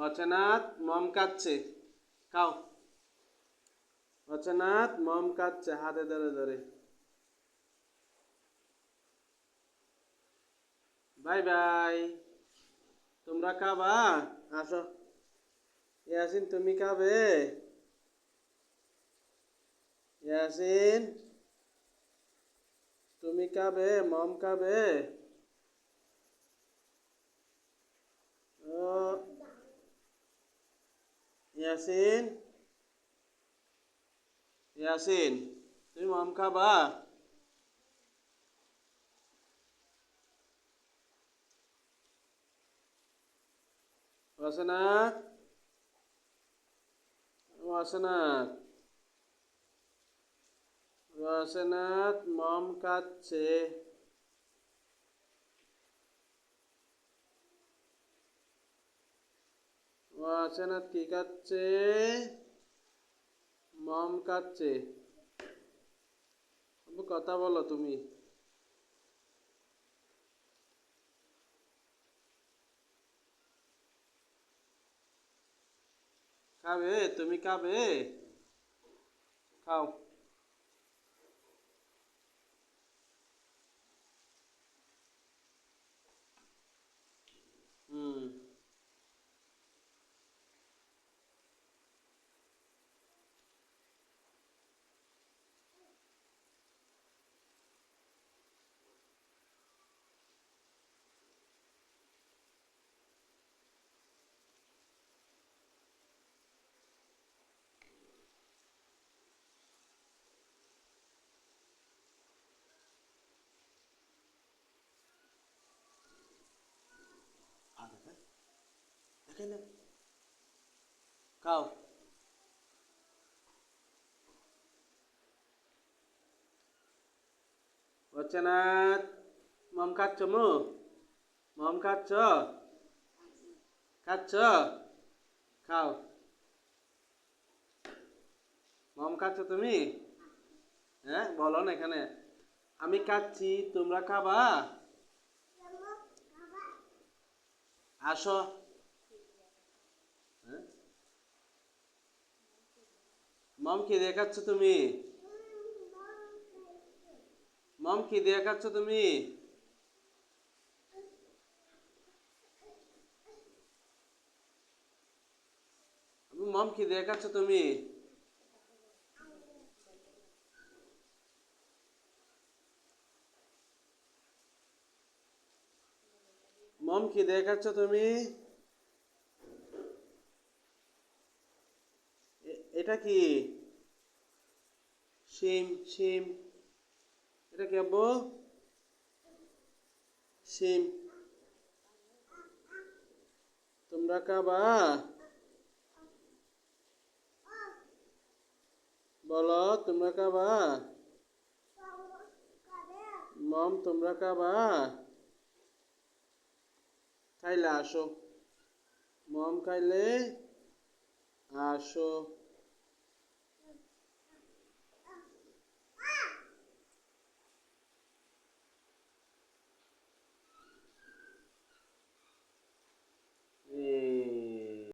অচেনাথ মম কাচ্ছে খাও। অচেনাথ মম কাচ্ছে হাতে ধরে ধরে। Bye bye. তোমরা খাবা? আসো। ইয়াসিন তুমি খাবে? ইয়াসিন তুমি খাবে? মম খাবে? ইয়াসিন ইয়াসিন তুমি মম খাবা ওয়াসনাথ ওয়াসনাথ ওয়াসনাথ মম খাচ্ছে কি কাচ্ছে মম কাচ্ছে কথা বলো তুমি খাবে তুমি খাবে খাও দেখেন খাও। বচনাথ মম খাচ্ছ মু? মম খাচ্ছ? খাচ্ছ? খাও। মম খাচ্ছ তুমি? হ্যাঁ বলো না এখানে। আমি খাচ্ছি, তোমরা খাবা? আসো। মম দেখাচ্ছ তুমি? মম কি দেখাচ্ছ তুমি? মম কি দেখাচ্ছ তুমি? মম কি দেখাচ্ছ তুমি? এটা কি? শিম শিম এটা কি আব্বু? শিম তোমরা কাবা? বলো, তোমরা কাবা? মম, তোমরা কাবা? খাইলে আসো। মম খাইলে আসো।